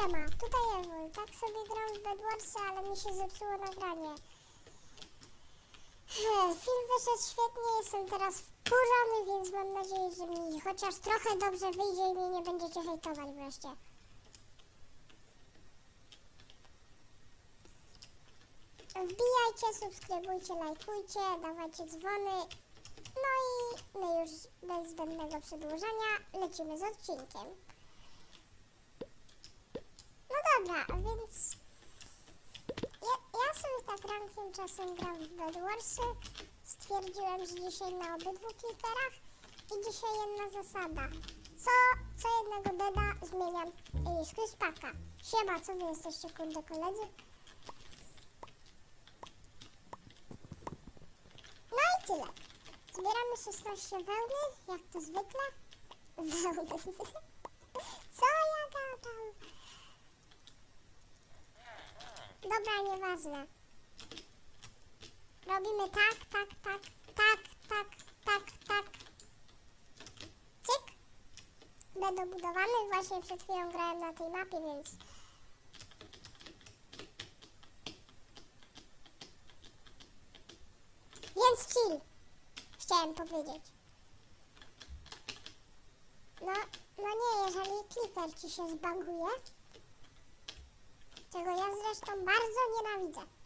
Siema, tutaj Ewol. Tak sobie gram w Bedwarsy, ale mi się zepsuło nagranie. Film wyszedł świetnie, jestem teraz wkurzony, więc mam nadzieję, że mi chociaż trochę dobrze wyjdzie i mnie nie będziecie hejtować wreszcie. Wbijajcie, subskrybujcie, lajkujcie, dawajcie dzwony. No i my już bez zbędnego przedłużania lecimy z odcinkiem. No dobra, a więc ja, ja sobie tak rankiem czasem gram w Bedwarsy. Stwierdziłem, że dzisiaj na obydwu klikerach i dzisiaj jedna zasada. Co, co jednego deda zmieniam yy, skryspaka. Siema, co wy jesteście kurde koledzy? No i tyle. Zbieramy 16 wełny, jak to zwykle. Wełny. Co ja gadam? Dobra, nieważne. Robimy tak, tak, tak, tak, tak, tak, tak. Cyk. Będę budowany. Właśnie przed chwilą grałem na tej mapie, więc... Więc chill. Chciałem powiedzieć. No, no nie, jeżeli clipper ci się zbaguje, czego ja zresztą bardzo nienawidzę.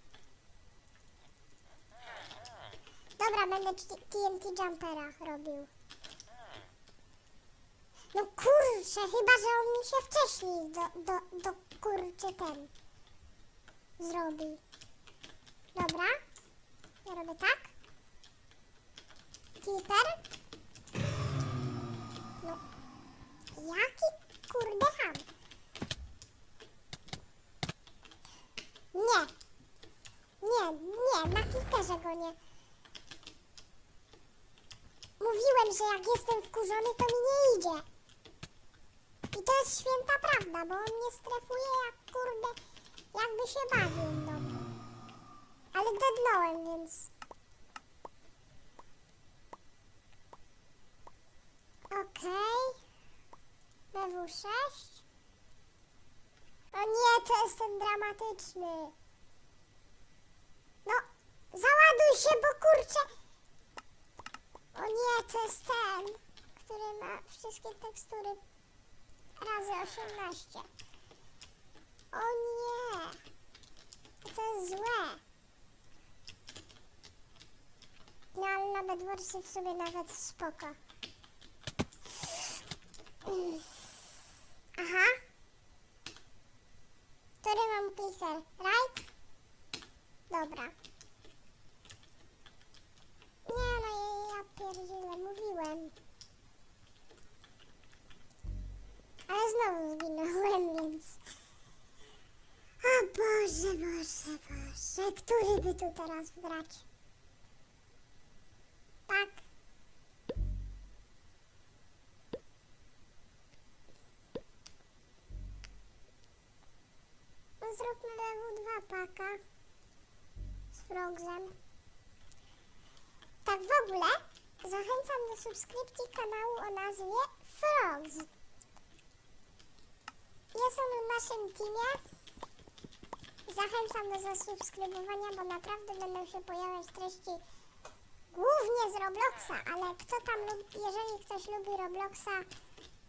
Dobra, będę TNT Jumpera robił. No kurczę, chyba że on mi się wcześniej do, do, do kurczę ten zrobi. Dobra, ja robię tak. Clipper. No, jaki kurde ham. Nie. Nie, nie, na kliterze go nie. Mówiłem, że jak jestem wkurzony, to mi nie idzie. I to jest święta prawda, bo on mnie strefuje jak kurde, jakby się bawił, no. Ale dednąłem, więc... Okej. BW6. O nie, to jest ten dramatyczny. No, załaduj się, bo kurczę. O nie, to jest ten, który ma wszystkie tekstury razy 18. O nie, to jest złe. No ale na w sobie nawet spoko. Aha. Który mam clicker? Right? Dobra. Nie no, ja, ja pierdzielę, mówiłem. Ale znowu zginąłem, więc... O Boże, Boże, Boże, który by tu teraz wgrać? Tak. No zróbmy lewu dwa paka z Frogsem. Tak w ogóle zachęcam do subskrypcji kanału o nazwie Frogs. Jest on w naszym teamie. Zachęcam do zasubskrybowania, bo naprawdę będą się pojawiać treści głównie z Robloxa, ale kto tam lubi, jeżeli ktoś lubi Robloxa,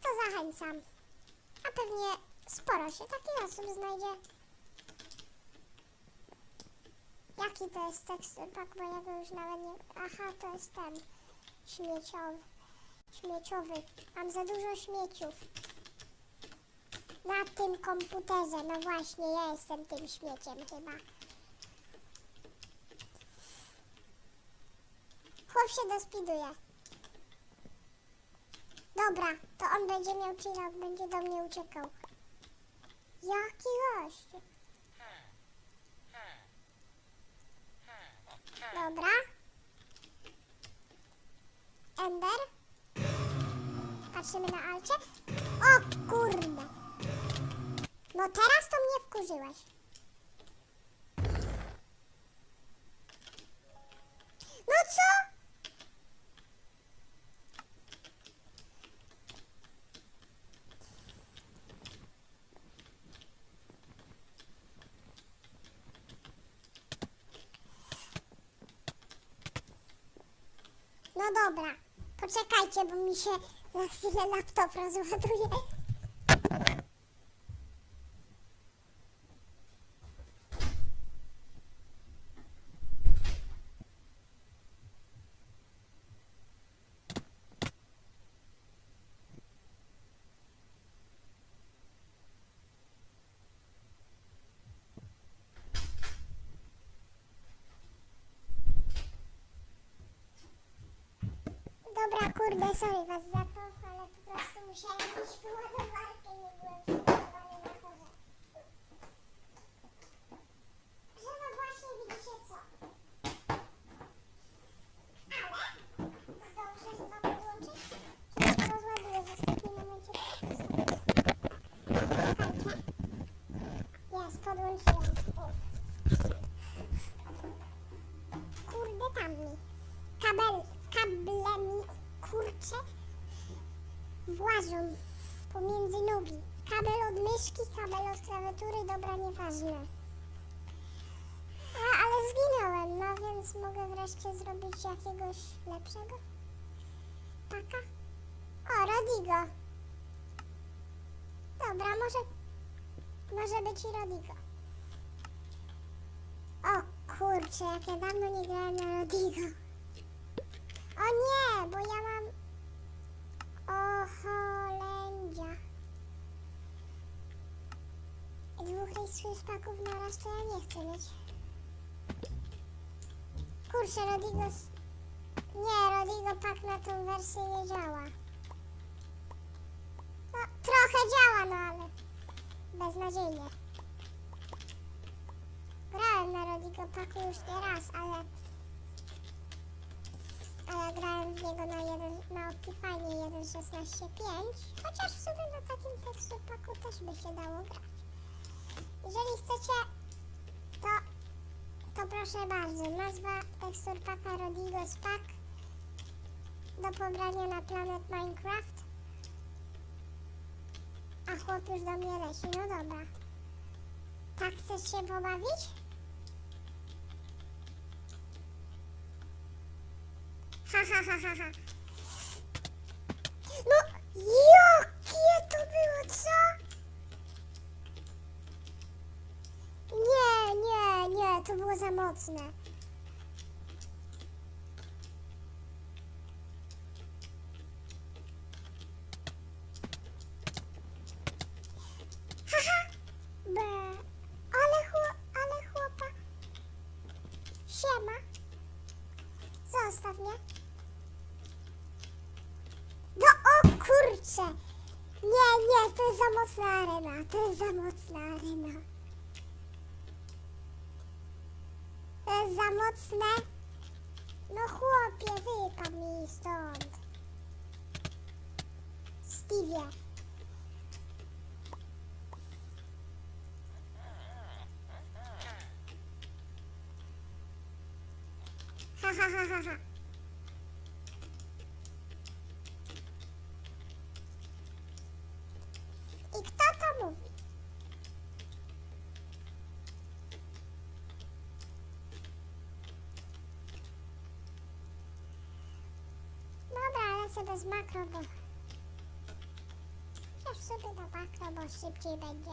to zachęcam. A pewnie sporo się takich osób znajdzie. Jaki to jest tekstur pak, bo ja go już nawet nie... Aha, to jest ten śmieciowy. Śmieciowy. Mam za dużo śmieciów. Na tym komputerze, no właśnie, ja jestem tym śmieciem chyba. Chłop się dospiduje. Dobra, to on będzie miał chillout, będzie do mnie uciekał. Jaki gość. Dobra. Ender. Patrzymy na alcie. O kurde. No teraz to mnie wkurzyłeś. No co? No dobra, poczekajcie, bo mi się na chwilę laptop rozładuje. Sorry was za to, ale po prostu musiałem iść po ładowarkę, nie byłem przygotowany na to, że... Że no właśnie widzicie co. Ale zdążę chyba podłączyć. Czy się rozładuje w ostatnim momencie? Czekajcie. Jest, podłączyłem. Kurde, tam mi. Kabel, kable mi, kurcze, włażą pomiędzy nogi. Kabel od myszki, kabel od klawiatury, dobra, nieważne. A, ale zginąłem, no więc mogę wreszcie zrobić jakiegoś lepszego. Taka? O, Rodigo. Dobra, może, może być i Rodigo. O kurczę, jak ja dawno nie grałem na Rodigo. O nie, bo ja mam... O Dwóch rejsów paków na raz to ja nie chcę mieć. Kurczę, Rodigo... Nie, Rodigo pak na tą wersję nie działa. No, trochę działa, no ale... Beznadziejnie. Grałem na Rodigo paku już nie raz, ale... A ja grałem w niego na, jeden, na Optifine 1.16.5, chociaż w sumie na takim teksturpaku też by się dało grać. Jeżeli chcecie, to, to proszę bardzo, nazwa teksturpaka Rodigos Pack do pobrania na Planet Minecraft. A chłop już do mnie leci, no dobra. Tak chcesz się pobawić? Ha, ha, ha, ha, ha. No, jakie to było, co? Nie, nie, nie, to było za mocne. Haha, be, ale, chło, ale chłopa. Siema. Zostaw mnie. No o kurcze! Nie, nie, to jest za mocna arena. To jest za mocna arena. To jest za mocne. No chłopie, wypadł mi stąd. Stevie. Ha ha ha ha ha. I kto to mówi? Lecę bez makro, bo... W sobie do makro, bo szybciej będzie.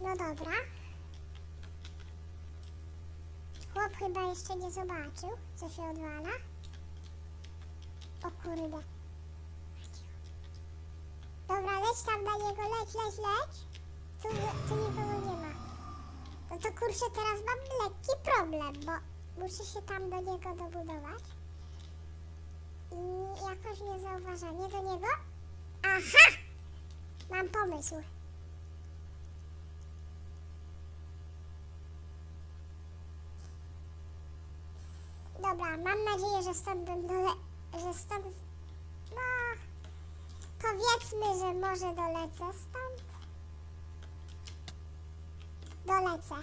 No dobra. Chłop chyba jeszcze nie zobaczył, co się odwala. O kurde. Dobra, leć tam na niego, leć, leć, leć. Tu, tu nikogo nie ma. No to kurczę, teraz mam lekki problem, bo muszę się tam do niego dobudować. I jakoś nie zauważanie do niego. Aha! Mam pomysł. Dobra, mam nadzieję, że stąd będę, że stąd, no, powiedzmy, że może dolecę stąd. Dolecę.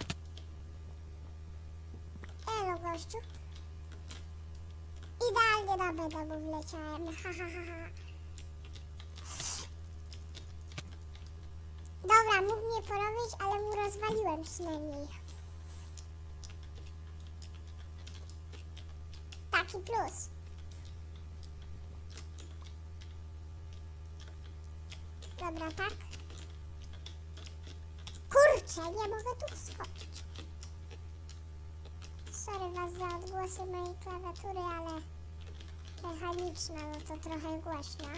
Elo, gościu. Idealnie na domu wleciałem, ha, ha, ha, ha. Dobra, mógł mnie porobić, ale mu rozwaliłem przynajmniej. Taki plus. Dobra, tak. Kurczę, nie mogę tu wskoczyć. Sorry was za odgłosy mojej klawiatury, ale mechaniczna, no to trochę głośna.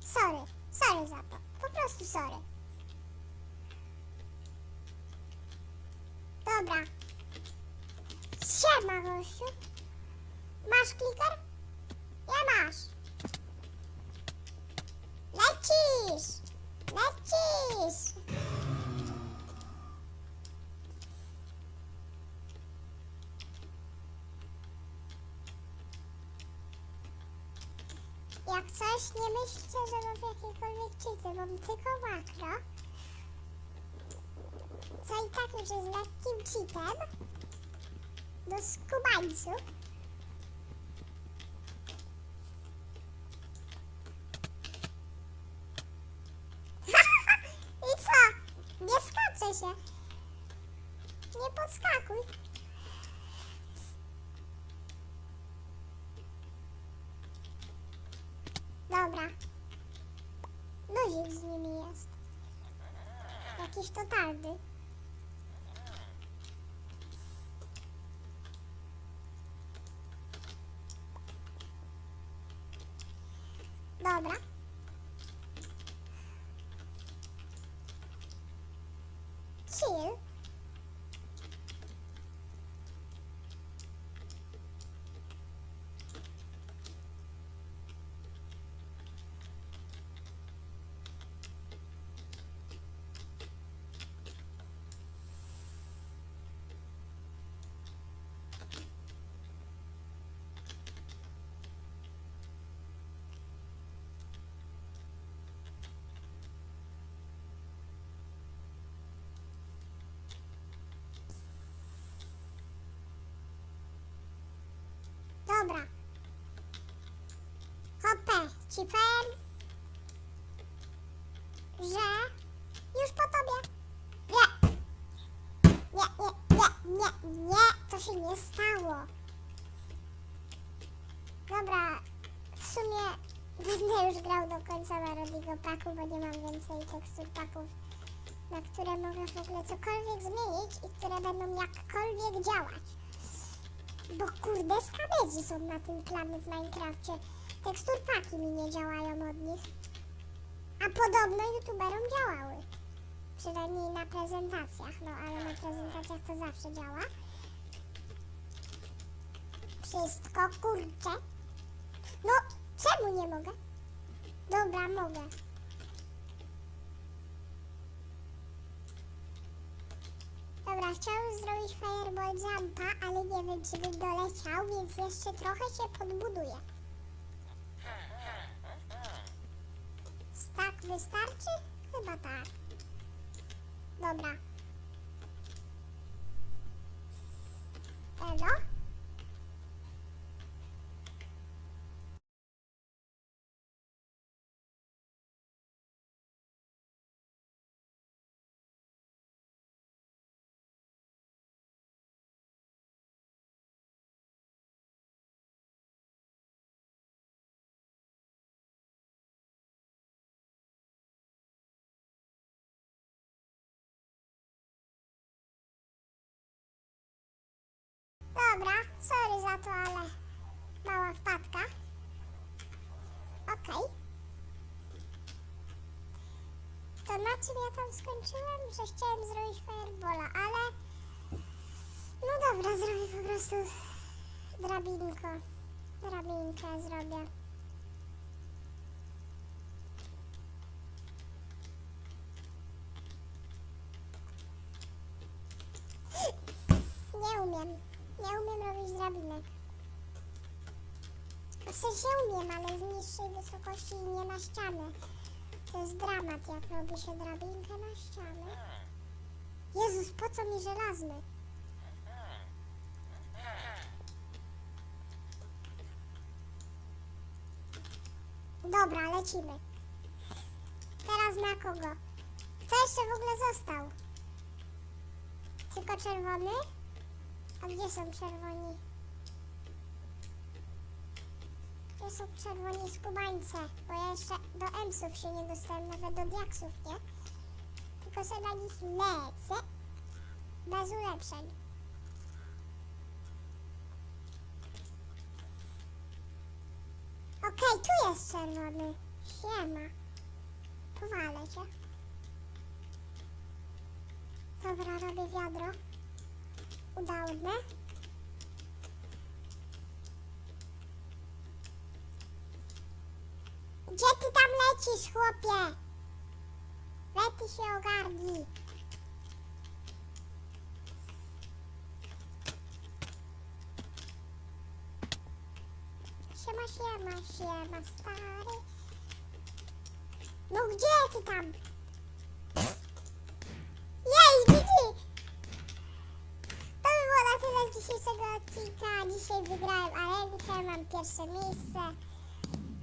Sorry, sorry za to. Po prostu sorry. Dobra. Siema, gościu. Masz kliker? Nie masz. Lecisz! Lecisz! Jak coś, nie myślcie, że mam jakiekolwiek cheaty, mam tylko makro. Co i tak już jest lekkim cheatem. Do skubańców. I co? Nie skaczę się. Nie podskakuj. Dobra. Luzik z nimi jest. Jakiś totalny. Dobra. Chill. Dobra. Hopę, ci że już po tobie. Nie. Nie, nie, nie, nie, nie, to się nie stało. Dobra, w sumie będę już grał do końca na Rodigo Paku, bo nie mam więcej tekstur paków, na które mogę w ogóle cokolwiek zmienić i które będą jakkolwiek działać. Bo kurde, skabedzi są na tym planie w Minecrafcie. Teksturpaki mi nie działają od nich. A podobno youtuberom działały. Przynajmniej na prezentacjach, no ale na prezentacjach to zawsze działa. Wszystko kurcze. No, czemu nie mogę? Dobra, mogę. Dobra, chciałem zrobić fireball jumpa, ale nie wiem, czy bym doleciał, więc jeszcze trochę się podbuduję. Wystarczy? Chyba tak. Dobra. Sorry za to, ale mała wpadka. Okej. To na czym ja tam skończyłem? Że chciałem zrobić firebola, ale... No dobra, zrobię po prostu drabinko. Drabinkę zrobię. Nie umiem. Nie umiem robić drabinek. Sensie umiem, ale z niższej wysokości i nie na ścianę. To jest dramat, jak robi się drabinkę na ścianę. Jezus, po co mi żelazny? Dobra, lecimy. Teraz na kogo? Kto jeszcze w ogóle został? Tylko czerwony? A gdzie są czerwoni? Gdzie są czerwoni skubańce? Bo ja jeszcze do emsów się nie dostałem, nawet do diaksów, nie? Tylko sobie na nich lecę. Bez ulepszeń. Okej, tu jest czerwony. Siema. Powalę cię. Dobra, robię wiadro. Udałne. Gdzie ty tam lecisz, chłopie? Lety się ogarnij. Siema, siema, siema, stary. No gdzie ty tam? Jej, widzi! To by było na tyle z dzisiejszego odcinka. Dzisiaj wygrałem arenkę, mam pierwsze miejsce.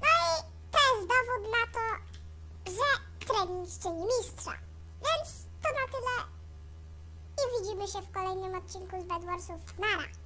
No i to jest dowód na to, czyni mistrza. Więc to na tyle. I widzimy się w kolejnym odcinku z Bedwarsów. Nara!